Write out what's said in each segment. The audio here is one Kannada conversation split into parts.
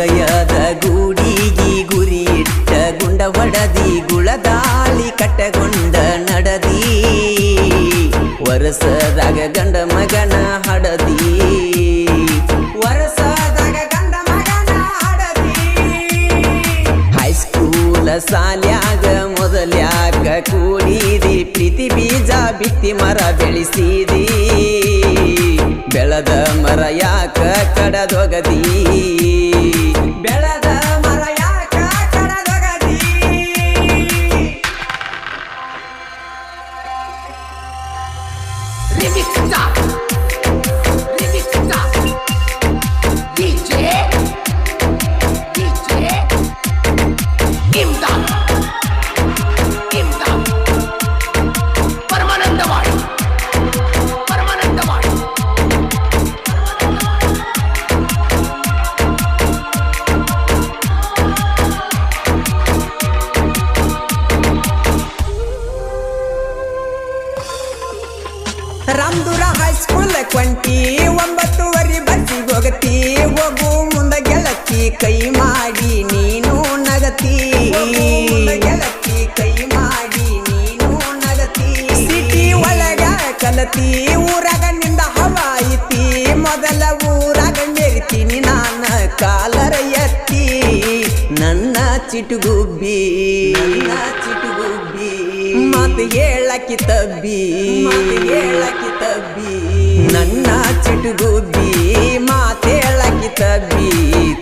ಹೃದಯದ ಗೂಡಿಗಿ ಗುರಿಯಿಟ್ಟ ಗುಂಡ ಒಡದಿ ಗುಳದಾಳಿ ಕಟ್ಟಗೊಂಡ ನಡದಿ. ವರಸದಾಗ ಗಂಡ ಮಗನ ಹಡದಿ. ವರಸದಾಗ ಗಂಡ ಮಗನ ಹಡದಿ. ಹೈಸ್ಕೂಲ ಸಾಲ್ಯಾಗ ಮೊದಲ್ಯಾಗ ಕೂಡಿದಿ. ಪ್ರೀತಿ ಬೀಜ ಬಿತ್ತಿ ಮರ ಬೆಳೆಸಿದಿ. ಬೆಳದ ಮರ ಯಾಕ ಕಡದೊಗದಿ? ಕೊಂಟಿ, ಒಂಬತ್ತುವರೆ ಬಸ್ಸಿಗೆ ಹೋಗತಿ, ಹೋಗು ಮುಂದ ಗೆಳತಿ, ಕೈ ಮಾಡಿ ನೀನು ನಗತಿ. ಗೆಳತಿ, ಕೈ ಮಾಡಿ ನೀನು ನಗತಿ. ಸಿಟಿ ಒಳಗ ಕಲತಿ ಊರಾಗ ನಿಂದ ಹವಾಯಿತಿ ಮೊದಲ ಊರಾಗ ಮೆರಿತೀನಿ ನಾನ ಕಾಲರ ಎತ್ತಿ. ನನ್ನ ಚಿಟುಗುಬ್ಬಿ ಚಿಟುಗುಬ್ಬಿ, ಮಾತು ಹೇಳಕ್ಕಿ ತಬ್ಬಿ, ಮಾತು ತಬ್ಬಿ. ನನ್ನ ಚಿಟುಗುಬ್ಬಿ ಮಾತೇಳಕ್ಕಿ ತಬ್ಬಿ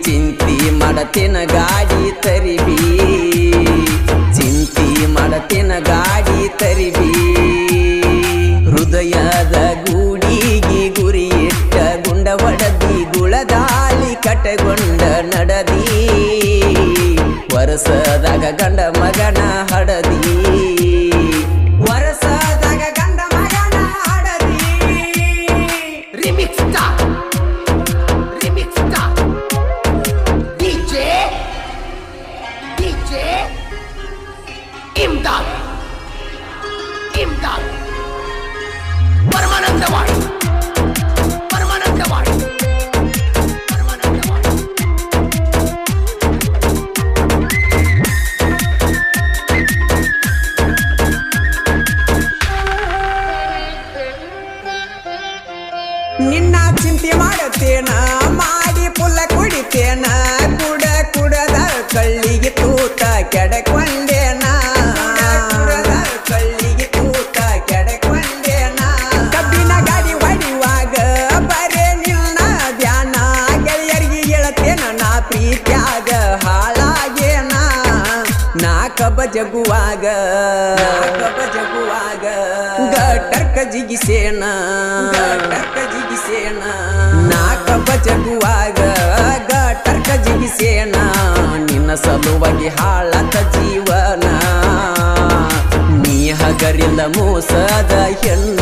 ಚಿಂತಿ ಮಡತಿನ ಗಾಡಿ ತರಿಬಿ. ಚಿಂತಿ ಮಡತಿನ ಗಾಡಿ ತರಿಬಿ. ಹೃದಯದ ಗೂಡಿಗೆ ಗುರಿ ಇಟ್ಟ ಗುಂಡ ಹೊಡದಿ ಗುಳದಾಳಿ ಕಟಗೊಂಡ ನಡದಿ. ವರಸದಾಗ ಗಂಡ ಮಗನ ಹಡದಿ Stop! ನಾ ಕಬ್ಬ ಜಗುವಾಗ. ಕಬ ಜಗುವಾಗ. ಗಟರ್ಕ ಜಿಗಿಸೇನ ಗಟರ್ಕ ಜಿಗಿಸೇನ ನಾ ಕಬ್ಬ ಜಗುವಾಗ. ಗಟರ್ಕ ಜಿಗಿಸೇನ ನಿನ್ನ ಸಲುವಾಗಿ ಹಾಳತ ಜೀವನ. ನೀ ಹಗರಿಲ್ಲ ಮೋಸದ ಹೆಣ್ಣ.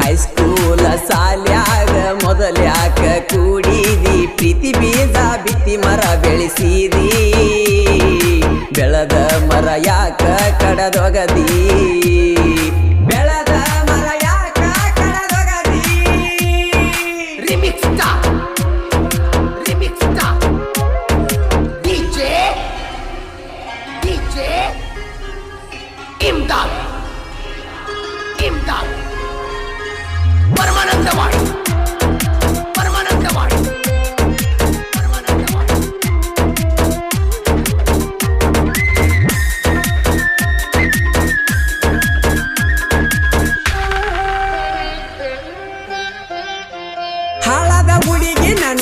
ಹೈಸ್ಕೂಲ ಸಾಲ್ಯಾಗ ಮೊದಲ್ಯಾಕ ಕೂಡಿದಿ. ಪ್ರೀತಿ ಬೀಜ ಬಿತ್ತಿ ಮರ ಬೆಳೆಸಿದಿ. ಯಾಕ ಕಡದೊಗದಿ?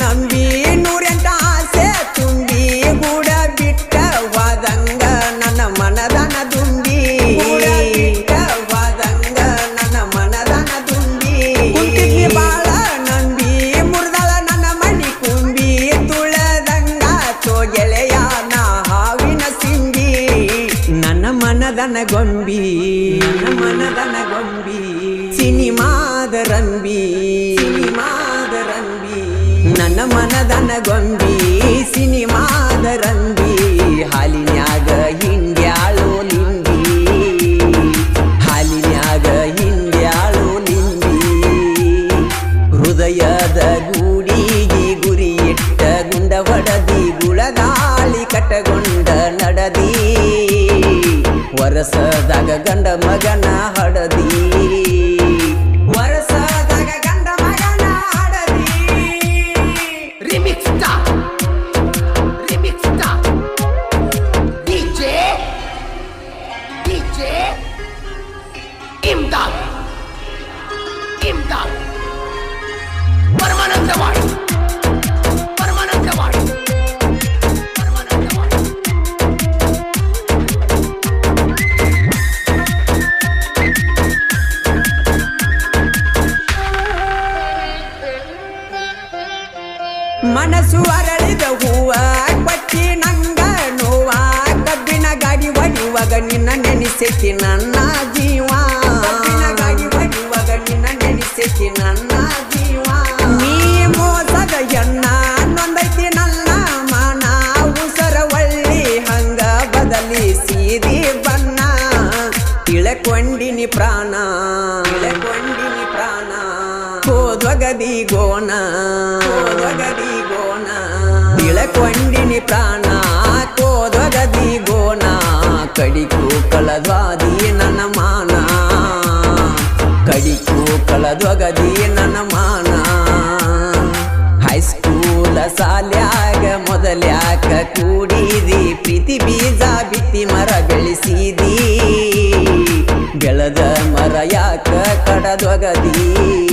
ನಂಬಿ ನೂರೆಂಟ ಆಸೆ ತುಂಬಿ ಗೂಡ ಬಿಟ್ಟ ವಾದಂಗ ನನ್ನ ಮನದನ ದುಂಬಿ ಗೂಡ ಬಿಟ್ಟ ವಾದಂಗ ನನ್ನ ಮನದನ ದುಂಬಿ ಕುಂತಿದ್ನಿ ಬಾಳ ನಂಬಿ ಮುರ್ದಳ ನನ್ನ ಮಣಿ ಕುಂಬಿ ತುಳದಂಗ ತೋ ಗೆಳೆಯ ನಾ ಹಾವಿನ ಸಿಂಬಿ ನನ್ನ ಮನದನ ಗೊಂಬಿ ನನ್ನ ಮನದನ ನನ್ನ ಮನದನ ಗೊಂಬಿ ಸಿನಿಮಾದ ರಂಬಿ ಹಾಲಿನ್ಯಾಗ ಹಿಂಡ್ಯಾಳೋ ಲಿಂಬಿ. ಹಾಲಿನ್ಯಾಗ ಹಿಂಡ್ಯಾಳೋ ಲಿಂಬಿ. ಹೃದಯದ ಗೂಡಿಗಿ ಗುರಿ ಇಟ್ಟ ಗುಂಡ ಗುಳಗಾಳಿ ಕಟ್ಟಗೊಂಡ ನಡದಿ. ವರಸದಾಗ ಗಂಡ ಮಗನ ಗಾಡಿ ಹೊಡಿಯುವಾಗ ನಿನ್ನ ನೆನೆಸೈತಿ ನನ್ನ ಜೀವ. ಕಬ್ಬಿನ ಗಾಡಿ ಹೊಡಿಯುವಾಗ ನಿನ್ನ ನೆನೆಸೈತಿ ನನ್ನ ಜೀವ. ನೀ ಮೋಸದ ಎಣ್ಣ ನೊಂದೈತಿ ನನ್ನ ಮಾನ. ಉಸರ ಒಳ್ಳಿ ಹಂಗ ಬದಲಿಸಿದಿ ಬಣ್ಣ. ತಿಳಕೊಂಡಿನಿ ಪ್ರಾಣ. ತಿಳಕೊಂಡಿನಿ ಪ್ರಾಣ. ಕೋದ್ವಗದಿ ಗೋಣ. ಕೋದ್ವಗದಿ ಗೋಣ. ತಿಳಕೊಂಡಿನಿ ಪ್ರಾಣ. ಕೋದ್ವಗದಿ ಗೋಣ. ಕಡಿಕು ಕಳದ್ವಾದಿಯ ನನ್ನ ಮಾನ. ಕಡಿಕು ಕಳದ್ವಗದಿಯ ನನ್ನ ಮಾನ. ಹೈಸ್ಕೂಲ ಸಾಲ್ಯಾಗ ಮೊದಲ್ಯಾಕ ಕೂಡಿದಿ, ಪ್ರೀತಿ ಬೀಜ ಬಿತ್ತಿ ಮರ ಬೆಳೆಸಿದಿ. ಬೆಳೆದ ಮರ ಯಾಕ ಕಡದೊಗದಿ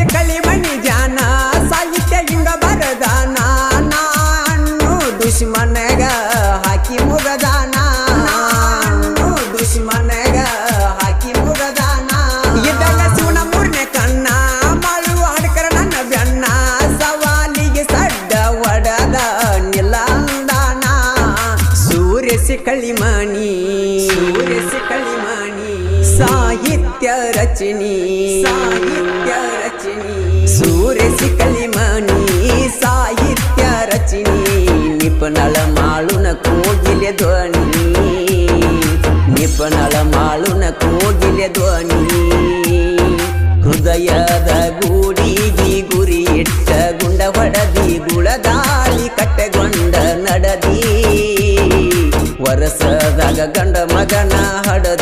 ಸುರೇಶ ಕಳಿಮಣಿ ಜಾನ, ಸಾಹಿತ್ಯ ಹಿಂಗ ಬರದಾನ. ನಾನು ದುಶ್ಮನಗ ಹಾಕಿ ಮುಗದಾನ. ನಾನು ದುಶ್ಮನಗ ಹಾಕಿ ಮುಗದಾನ. ಇದ್ದಾಗ ಶಿವನ ಮೂರನೇ ಕಣ್ಣ, ಮಾಳು ಹಾಡ್ಕರ ನನ್ನ ಬೆಣ್ಣ ಸವಾಲಿಗೆ ಸಡ್ಡ ಒಡದ ನಿಲ್ಲಂದಾನ ಸೂರ್ಯಸಿ ಕಳಿಮಣಿ ಸೂರ್ಯಸಿ ಕಳಿಮಣಿ ಸಾಹಿತ್ಯ ರಚನಿ ಸೂರ್ಯಸಿ ಕಲಿಮಣಿ ಸಾಹಿತ್ಯ ರಚನಿ, ನಿಪುಣಳ ಮಾಳುನ ಕೋಗಿಲೆ ಧ್ವನಿ. ನಿಪುಣಳ ಮಾಳುನ ಕೋಗಿಲೆ ಧ್ವನಿ. ಹೃದಯದ ಗೂಡಿಗಿ ಗುರಿ ಇಟ್ಟ ಗುಂಡ ಹೊಡದಿ ಗುಳದಾಳಿ ಕಟ್ಟೆಗೊಂಡ ನಡದಿ. ವರಸದಾಗ ಗಂಡ ಮಗನ ಹಡದಿ.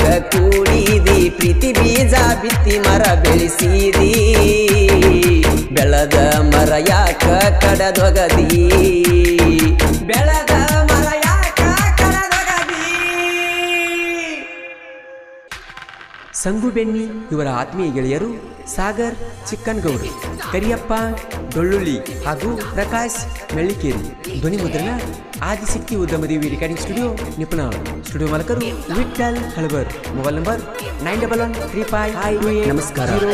ಮೊದಲ್ಯಾಕ ಕೂಡಿದಿ ಪ್ರೀತಿ ಬೀಜ ಬಿತ್ತಿ ಮರ ಬೆಳೆಸಿದಿ. ಬೆಳದ ಮರ ಯಾಕ ಕಡದೊಗದಿ? ಸಂಗು ಬೆನ್ನಿ ಇವರ ಆತ್ಮೀಯ ಗೆಳೆಯರು ಸಾಗರ್ ಚಿಕ್ಕನ್ಗೌಡ್ ಕರಿಯಪ್ಪ ಡೊಳ್ಳುಳ್ಳಿ ಹಾಗೂ ಪ್ರಕಾಶ್ ಮೆಳ್ಳಿಕೇರಿ. ಧ್ವನಿ ಮುದ್ರಣ Adishakti Udyamadevi recording studio Nipuna studio ಮಾಲಕರು Vithal Halabar. Mobile number nine double one three five ನಮಸ್ಕಾರ.